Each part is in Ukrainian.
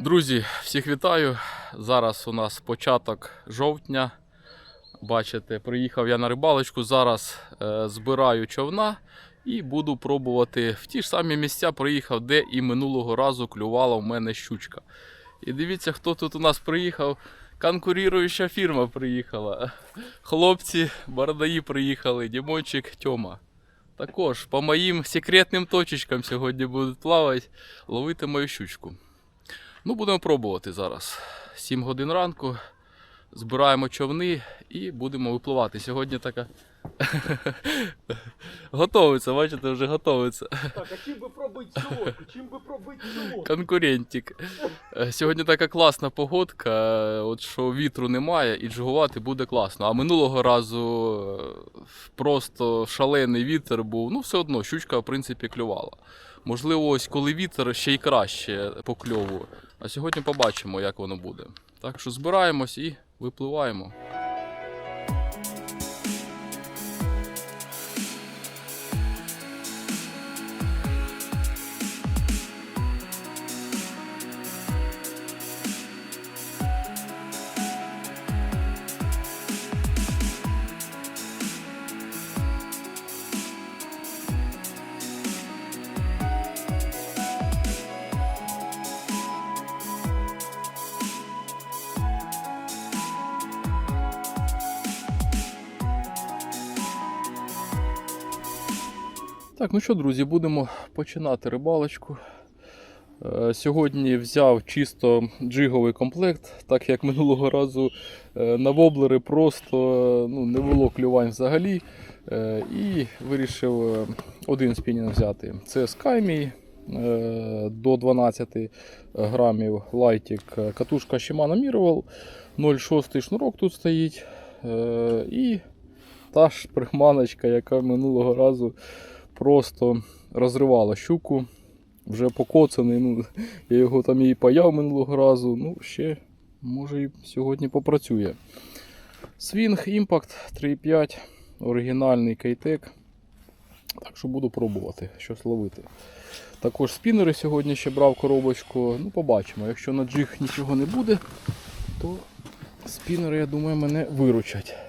Друзі, всіх вітаю. Зараз у нас початок жовтня. Бачите, приїхав я на рибалочку. Зараз е, збираю човна і буду пробувати в ті ж самі місця приїхав, де і минулого разу клювала в мене щучка. І дивіться, хто тут у нас приїхав. Конкуруюча фірма приїхала. Хлопці, бородаї приїхали, Дімончик, Тьома. Також по моїм секретним точечкам сьогодні будуть плавати, ловити мою щучку. Ну, будемо пробувати зараз. 7 годин ранку. Збираємо човни і будемо випливати. Сьогодні така. готовиться, бачите, вже готовиться. Так, а чим би пробити солодку? Чим би пробити солодку? Конкурентик. Е, Сьогодні така класна погодка, е, от що вітру немає і джигувати буде класно. А минулого разу е, просто шалений вітер був. Ну, все одно, щучка, в принципі, клювала. Можливо, ось коли вітер ще й краще покльовує. А сьогодні побачимо, як воно буде. Так що збираємось і випливаємо. Так, ну що, друзі, будемо починати рибалочку. Е, Сьогодні взяв чисто джиговий комплект, так як минулого разу е, на воблери просто е, ну, не було клювань взагалі. І вирішив один спінінг взяти. Це Skymій е, до 12 грамів лайтик. Катушка Shimano Miraval 0,6 шнурок тут стоїть. І та ж приманочка, яка минулого разу просто розривала щуку. Вже покоцаний. Ну, я його там і паяв минулого разу. Ну, ще може і сьогодні попрацює. Свінг Impact 3.5, оригінальний кейтек. Так що буду пробувати щось ловити. Також спінери сьогодні ще брав коробочку. Ну, побачимо. Якщо на джиг нічого не буде, то спінери, я думаю, мене виручать.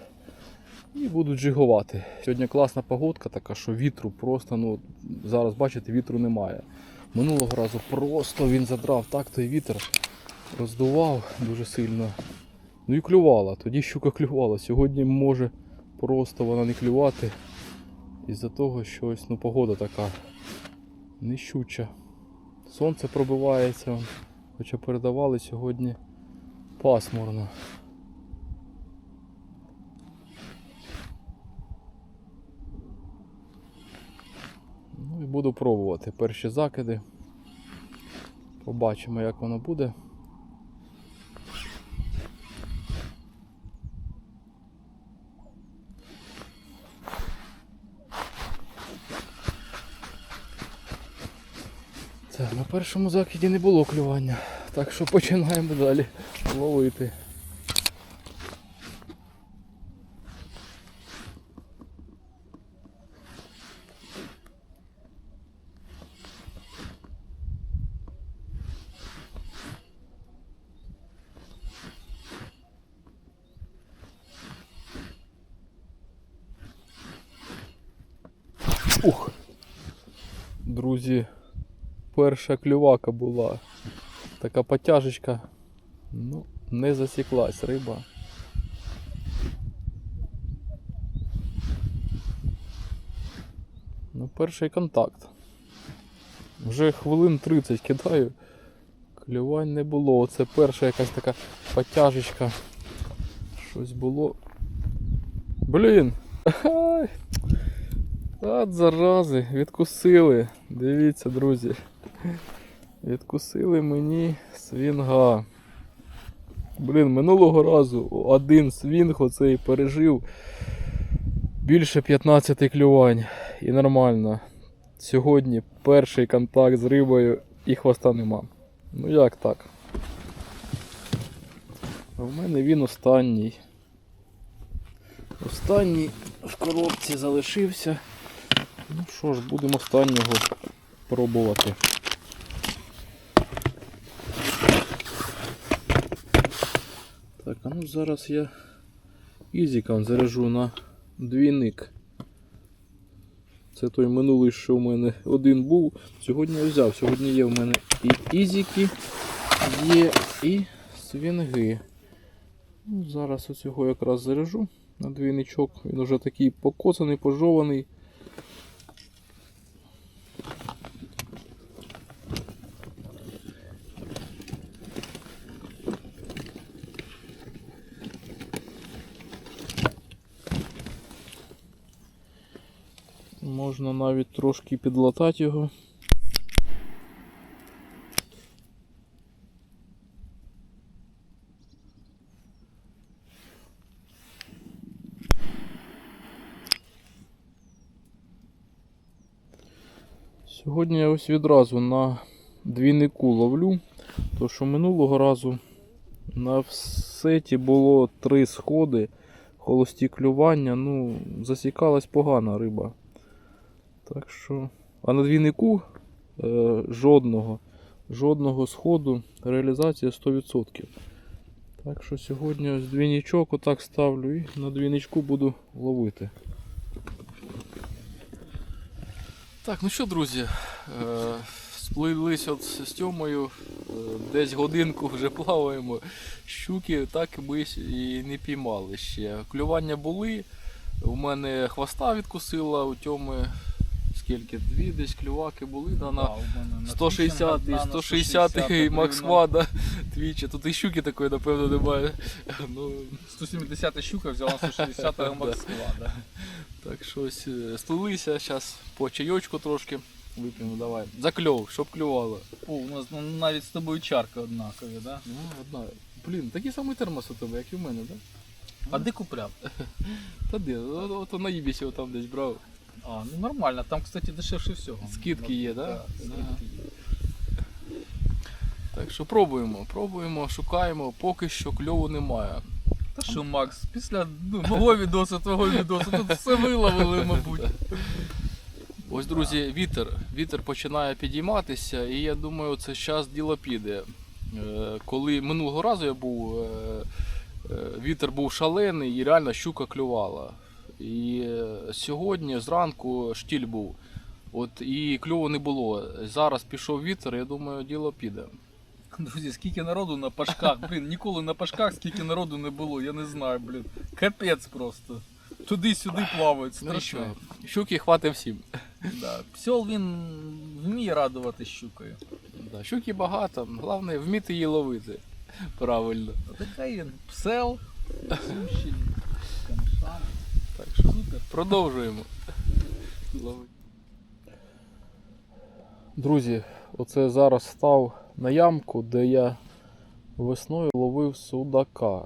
І буду джигувати. Сьогодні класна погодка, така що вітру просто, ну зараз бачите, вітру немає. Минулого разу просто він задрав так той вітер, роздував дуже сильно. Ну і клювала. Тоді щука клювала. Сьогодні може просто вона не клювати. Із-за того, що ось ну, погода така нещуча. Сонце пробивається, хоча передавали сьогодні пасмурно. І буду пробувати перші закиди. Побачимо, як воно буде. Так, на першому закиді не було клювання, так що починаємо далі ловити. Ух! Друзі, перша клювака була. Така потяжечка. Ну, не засіклась риба. Ну, перший контакт. Вже хвилин 30 кидаю. Клювань не було. Оце перша якась така потяжечка. Щось було. Блін! От зарази, відкусили. Дивіться, друзі. Відкусили мені свінга. Блін, минулого разу один свінг оцей пережив більше 15 клювань. І нормально. Сьогодні перший контакт з рибою і хвоста нема. Ну як так? А в мене він останній. Останній в коробці залишився. Ну що ж, будемо останнього пробувати. а ну зараз я ізікам заряжу на двійник. Це той минулий, що в мене один був. Сьогодні я взяв. Сьогодні є в мене і ізіки, є і свінги. Ну, зараз оцього якраз заряжу на двійничок. Він уже такий покоцаний, пожований. Можна навіть трошки підлатати його. Сьогодні я ось відразу на двійнику ловлю, то що минулого разу на сеті було три сходи, холості клювання, ну, засікалась погана риба. Так що. А на двійнику е, жодного, жодного сходу реалізація 100%. Так що сьогодні ось двійничок отак ставлю і на двійничку буду ловити. Так, ну що, друзі, е, сплились от з Тьомою, е, десь годинку вже плаваємо. Щуки так ми і не піймали ще. Клювання були. У мене хвоста відкусила, у Тьоми скільки? Дві десь клюваки були да, на 160 і 160 і Макс Вада твічі. Тут і щуки такої, напевно, немає. Ну, 170 щука взяла 160 Да. Макс да. Так щось е, стулися, зараз по чайочку трошки вип'ємо, давай. Закльов, щоб клювало. О, у нас ну, навіть з тобою чарка однакові, да? Ну, одна. Блін, такий самий термос у тебе, як і в мене, так? А де купляв? Та де? От, от на Ібісі там десь брав. А, ну нормально, там, кстати, дешевше всього. Скидки є, да? Скидки є. Так що пробуємо, пробуємо, шукаємо, поки що кльову немає. Та що, Макс, після ну, мого відосу, твого відосу, тут все виловили, мабуть. Ось, друзі, вітер. Вітер починає підійматися, і я думаю, це час діло піде. Е, Коли минулого разу я був, е, е, вітер був шалений і реально щука клювала. І е, сьогодні зранку штіль був. От і кльову не було. Зараз пішов вітер, я думаю, діло піде. Друзі, скільки народу на пашках, блін, ніколи на пашках скільки народу не було, я не знаю, блін. Капець просто. Туди-сюди плавають, Ну, страшно. нічого, щуки хватить всім. Да. Псьол він вміє радувати щукою. Да, щуки багато, головне вміти її ловити. Правильно. Такий він псел, сущий, камшан. Так що Супер. Продовжуємо. Ловити. Друзі, оце зараз став на ямку, де я весною ловив судака.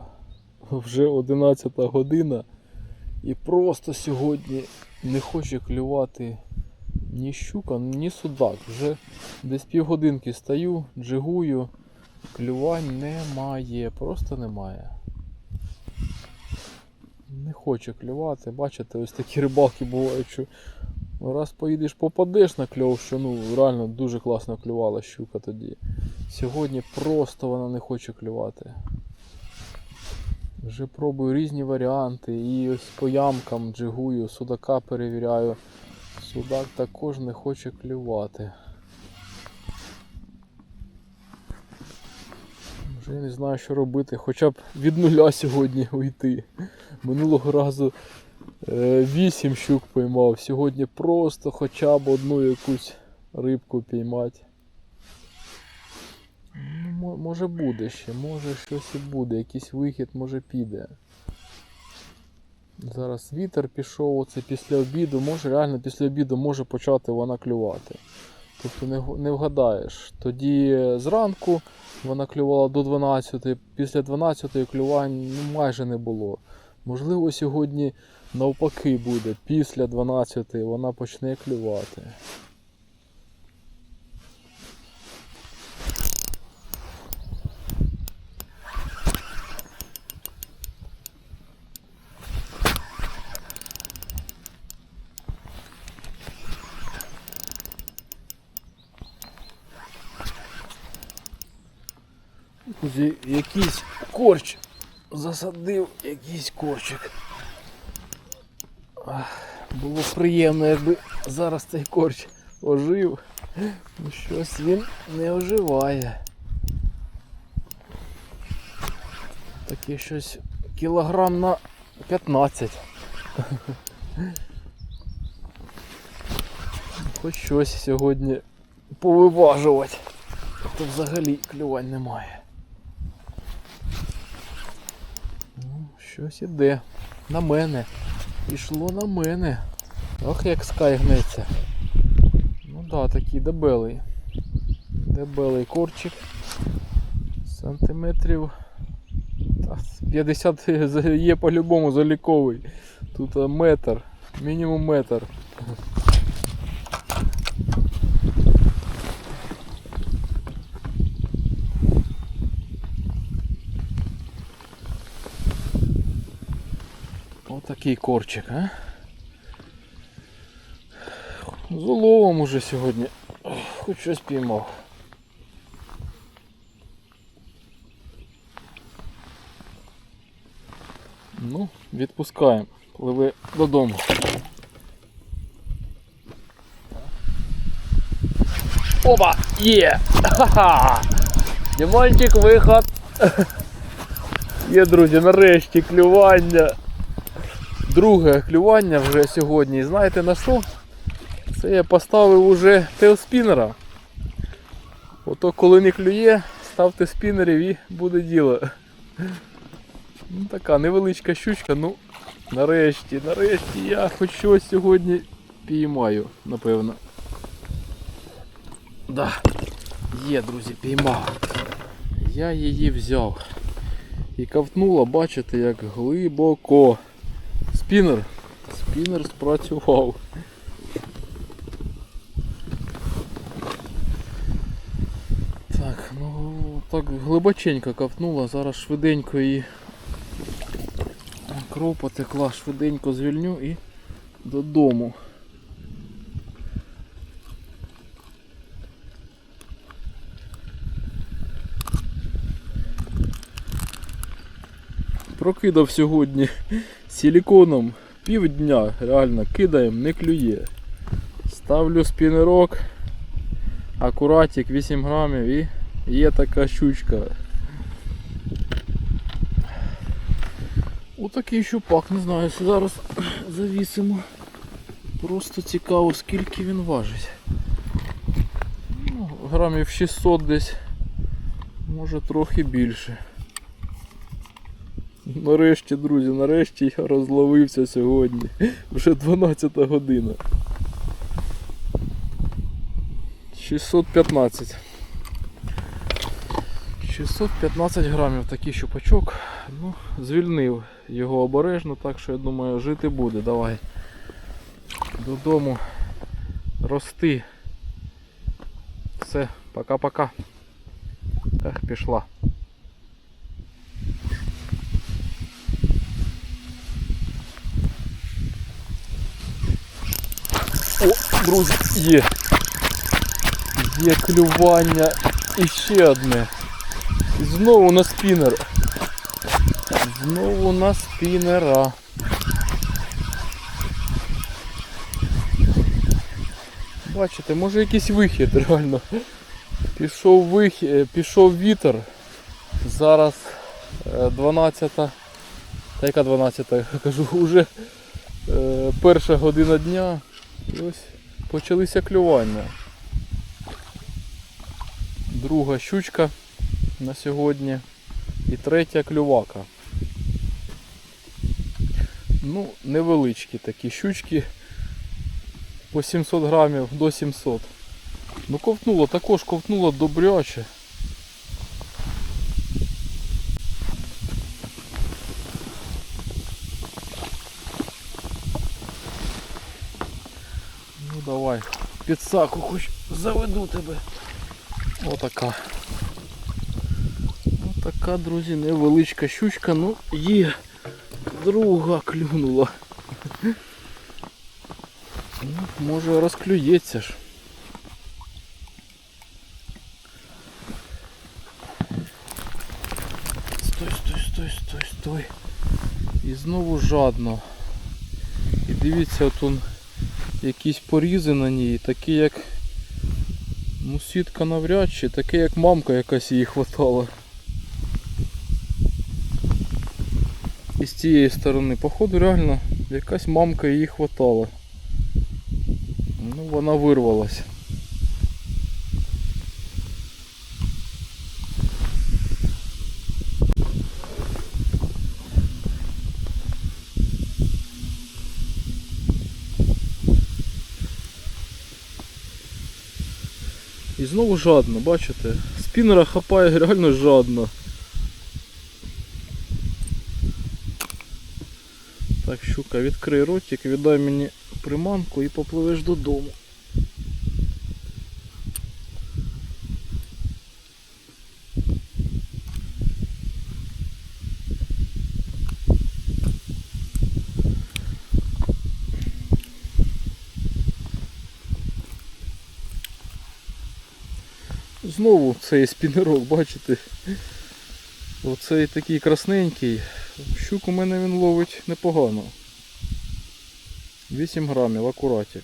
Вже 11 година. І просто сьогодні не хоче клювати ні щука, ні судак. Вже десь півгодинки стою, джигую, клювань немає, просто немає. Не хоче клювати. Бачите, ось такі рибалки бувають, що раз поїдеш, попадеш на кльов, що ну реально дуже класно клювала щука тоді. Сьогодні просто вона не хоче клювати. Вже пробую різні варіанти і ось по ямкам джигую, судака перевіряю. Судак також не хоче клювати. Вже я не знаю, що робити, хоча б від нуля сьогодні уйти. Минулого разу е, 8 щук поймав, сьогодні просто хоча б одну якусь рибку піймати. Ну, може буде ще, може щось і буде, якийсь вихід може піде. Зараз вітер пішов, оце після обіду, може реально після обіду може почати вона клювати. Тобто не, не вгадаєш. Тоді зранку вона клювала до 12, після 12 клювань ну, майже не було. Можливо, сьогодні навпаки буде. Після 12 вона почне клювати. Друзі, якийсь корч засадив якийсь корчик. Було приємно, якби зараз цей корч ожив. Ну щось він не оживає. Таке щось кілограм на 15. Хоч щось сьогодні повиважувати. То взагалі клювань немає. Ну, щось іде. На мене. Пішло на мене. Ох, як скай гнеться. Ну да, такий дебелий. Дебелий корчик. Сантиметрів. Та, 50 є по-любому заліковий. Тут метр. Мінімум метр. Отакий корчик, а? З уловом уже сьогодні. Хоч щось піймав. Ну, відпускаємо. Пливи додому. Опа! Є! Ха-ха! Дімончик, виход! Є, друзі, нарешті клювання. Друге клювання вже сьогодні. Знаєте на що? Це я поставив уже теоспінера. Ото коли не клює, ставте спінерів і буде діло. Ну, така невеличка щучка, ну нарешті, нарешті я хоч щось сьогодні піймаю, напевно. Да, є, друзі, піймав. Я її взяв. І ковтнула, бачите, як глибоко. Спінер. Спінер спрацював. Так, ну так глибоченько ковтнула, зараз швиденько її кров потекла, швиденько звільню і додому. Прокидав сьогодні силіконом півдня, реально кидаємо, не клює. Ставлю спінерок, акуратик 8 грамів і є така щучка. Отакий щупак, не знаю, зараз завісимо. Просто цікаво, скільки він важить. Ну, грамів 600 десь, може трохи більше. Нарешті, друзі, нарешті я розловився сьогодні. Вже 12 година. 615. 615 грамів такий щупачок. Ну, звільнив його обережно, так що я думаю, жити буде. Давай. Додому рости. Все, пока-пока. Ех, пішла. О, друзі, є. Є клювання і ще одне. І знову на спінер. Знову на спінера. Бачите, може якийсь вихід реально. Пішов вихід, пішов вітер. Зараз е, 12. Та яка 12? Кажу, вже е, перша година дня. І ось почалися клювання. Друга щучка на сьогодні і третя клювака. Ну, невеличкі такі щучки по 700 грамів до 700. Ну ковтнуло, також ковтнуло добряче. Ну давай, під саку хоч заведу тебе. Отака. Отака, друзі, невеличка щучка, ну є. Друга клюнула. Ну, може розклюється ж. Стой, стой, стой. стой, стой. І знову жадно. І дивіться, от он якісь порізи на ній, такі як. Ну, сітка навряд чи, таке як мамка якась її хватала. І з цієї сторони, походу, реально якась мамка її хватала. Ну, вона вирвалась. І знову жадно, бачите? Спінера хапає реально жадно. Так, щука, відкрий ротик, віддай мені приманку і попливеш додому. Знову цей спінерок, бачите? Оцей такий красненький. Щук у мене він ловить непогано. 8 грамів, акуратик.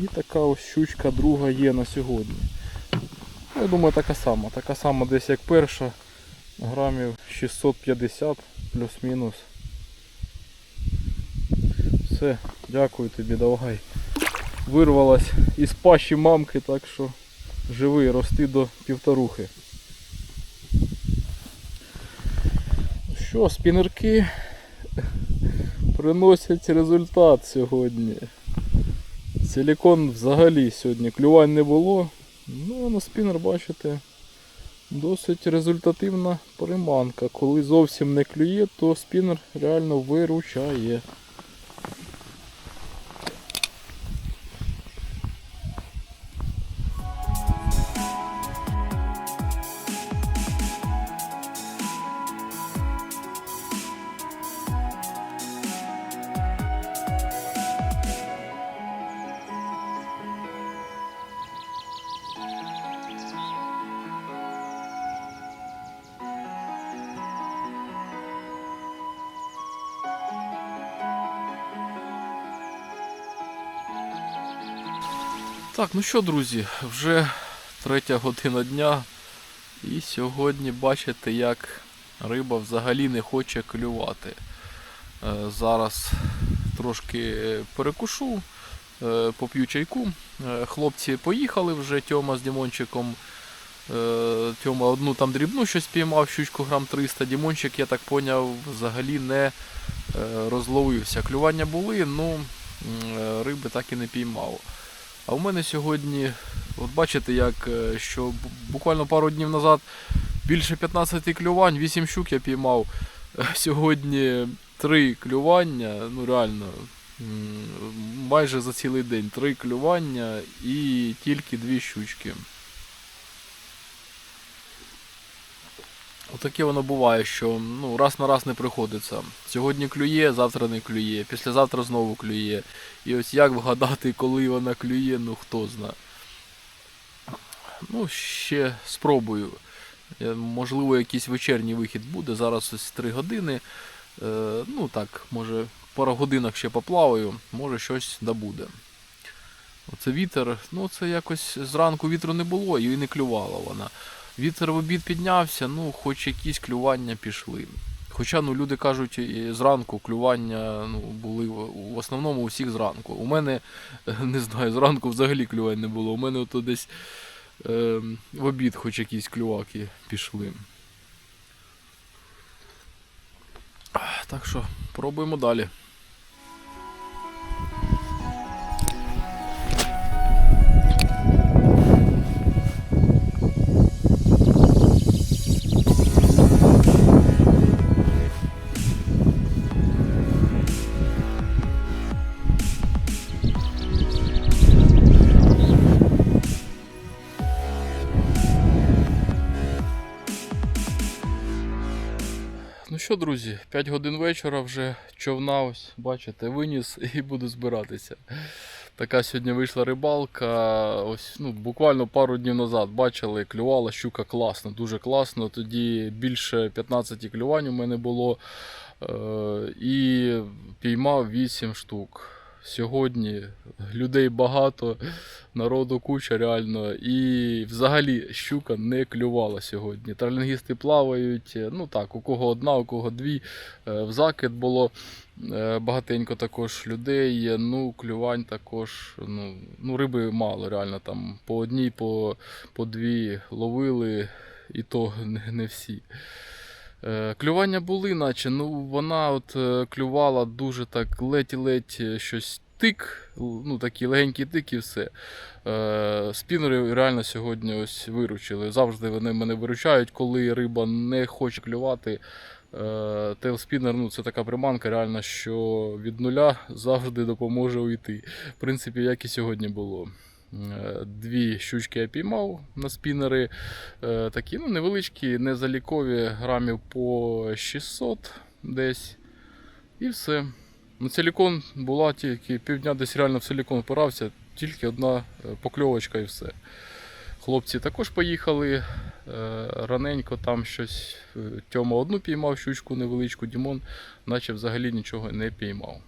І така ось щучка друга є на сьогодні. Я думаю, така сама. Така сама десь як перша. Грамів 650 плюс-мінус. Все, дякую тобі, давай. Вирвалась із пащі мамки, так що живий, рости до півторухи. Що, спінерки приносять результат сьогодні. Силікон взагалі сьогодні клювань не було. Ну, на спінер, бачите, досить результативна приманка. Коли зовсім не клює, то спінер реально виручає. Ну що, друзі, вже третя година дня. І сьогодні бачите, як риба взагалі не хоче клювати. Е, Зараз трошки перекушу, е, поп'ю чайку. Е, Хлопці поїхали вже, Тьома з Дімончиком. Тьома одну там дрібну щось піймав, щучку грам 300. Дімончик, я так поняв, взагалі не розловився. Клювання були, ну риби так і не піймав. А у мене сьогодні, от бачите, як е, що буквально пару днів назад більше 15 клювань, 8 щук я піймав. Е, Сьогодні 3 клювання, ну реально, майже за цілий день 3 клювання і тільки 2 щучки. Отаке воно буває, що ну, раз на раз не приходиться. Сьогодні клює, завтра не клює, післязавтра знову клює. І ось як вгадати, коли вона клює, ну хто зна. Ну, ще спробую. Е, Можливо, якийсь вечірній вихід буде. Зараз ось 3 години. Е, ну так, може, пару годинок ще поплаваю, може щось добуде. Оце вітер, ну це якось зранку вітру не було і не клювала вона. Вітер в обід піднявся, ну хоч якісь клювання пішли. Хоча ну, люди кажуть, зранку клювання ну, були в основному у всіх зранку. У мене, не знаю, зранку взагалі клювань не було. У мене ото десь е, в обід хоч якісь клюваки пішли. Так що, пробуємо далі. Друзі, 5 годин вечора вже човна ось, бачите, виніс і буду збиратися. Така сьогодні вийшла рибалка. Ось ну, буквально пару днів назад бачили, клювала щука класно, дуже класно. Тоді більше 15 клювань у мене було. Е, і піймав 8 штук. Сьогодні людей багато, народу куча реально. І взагалі щука не клювала сьогодні. Тралінгісти плавають. е, Ну так, у кого одна, у кого дві. Е, В закид було е, багатенько також людей. Ну, клювань також. Ну, ну риби мало, реально там по одній, по, по дві ловили, і то не, не всі. Е, Клювання були, наче, ну вона от е, клювала дуже так ледь-ледь е, щось тик, ну такий легенький тик і все. Спінери реально сьогодні ось виручили. Завжди вони мене виручають, коли риба не хоче клювати. Тейлспінер, ну це така приманка, реально, що від нуля завжди допоможе уйти. В принципі, як і сьогодні було. Дві щучки я піймав на спінери. Е, Такі ну, невеличкі, незалікові, грамів по 600 десь. І все. На силікон була тільки півдня десь реально в силікон впирався, тільки одна е, покльовочка і все. Хлопці також поїхали. е, Раненько там щось. Тьома одну піймав щучку невеличку, Дімон, наче взагалі нічого не піймав.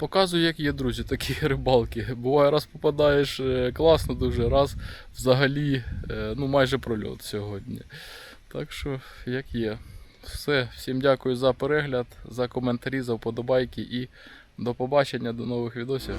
Показую, як є, друзі, такі рибалки. Буває, раз попадаєш е, класно дуже, раз взагалі е, ну, майже прольот сьогодні. Так що, як є. Все, всім дякую за перегляд, за коментарі, за вподобайки і до побачення, до нових відосів.